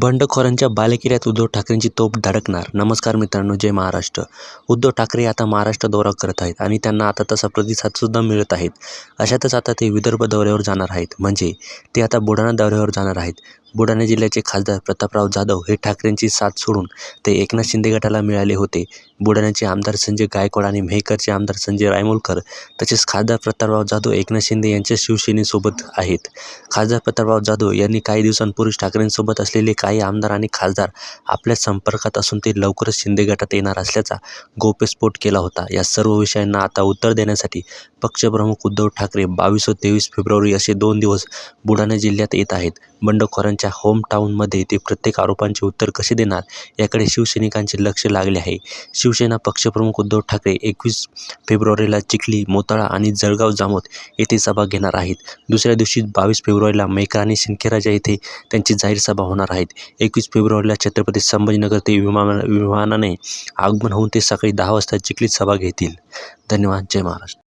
बंडखोरांच्या बालेकिऱ्यात उद्धव ठाकरेंची तोफ धडकणार. नमस्कार मित्रांनो जय महाराष्ट्र. उद्धव ठाकरे आता महाराष्ट्र दौरा करत आहेत आणि त्यांना आता तसा प्रतिसादसुद्धा मिळत आहेत. अशातच आता ते विदर्भ दौऱ्यावर जाणार आहेत. म्हणजे ते आता बुलढाणा दौऱ्यावर जाणार आहेत. बुलढाणा जिल्ह्याचे खासदार प्रतापराव जाधव हे ठाकरेंची साथ सोडून ते एकनाथ शिंदे गटाला मिळाले होते. बुलढाण्याचे आमदार संजय गायकवाड आणि मेहकरचे आमदार संजय रायमोलकर तसेच खासदार प्रतापराव जाधव एकनाथ शिंदे यांच्या शिवसेनेसोबत आहेत. खासदार प्रतापराव जाधव यांनी काही दिवसांपूर्वी ठाकरेंसोबत असलेले काही आमदार आणि खासदार आपल्या संपर्कात असून ते लवकरच शिंदे गटात येणार असल्याचा गोप्यस्फोट केला होता. या सर्व विषयांना आता उत्तर देण्यासाठी पक्षप्रमुख उद्धव ठाकरे बावीस व तेवीस फेब्रुवारी असे दोन दिवस बुलढाणा जिल्ह्यात येत आहेत. बंडखोरांच्या होम टाऊनमध्ये ते प्रत्येक आरोपांचे उत्तर कसे देणार याकडे शिवसैनिकांचे लक्ष लागले आहे. शिवसेना पक्षप्रमुख उद्धव ठाकरे एकवीस फेब्रुवारीला चिखली मोताळा आणि जळगाव जामोद येथे सभा घेणार आहेत. दुसऱ्या दिवशी बावीस फेब्रुवारीला मेहकर आणि सिंदखेडराजा येथे त्यांची जाहीर सभा होणार आहेत. एकवीस फेब्रुवारीला छत्रपती संभाजीनगर ते विमान विमानाने आगमन होऊन ते सकाळी दहा वाजता चिखलीत सभा घेतील. धन्यवाद. जय महाराष्ट्र.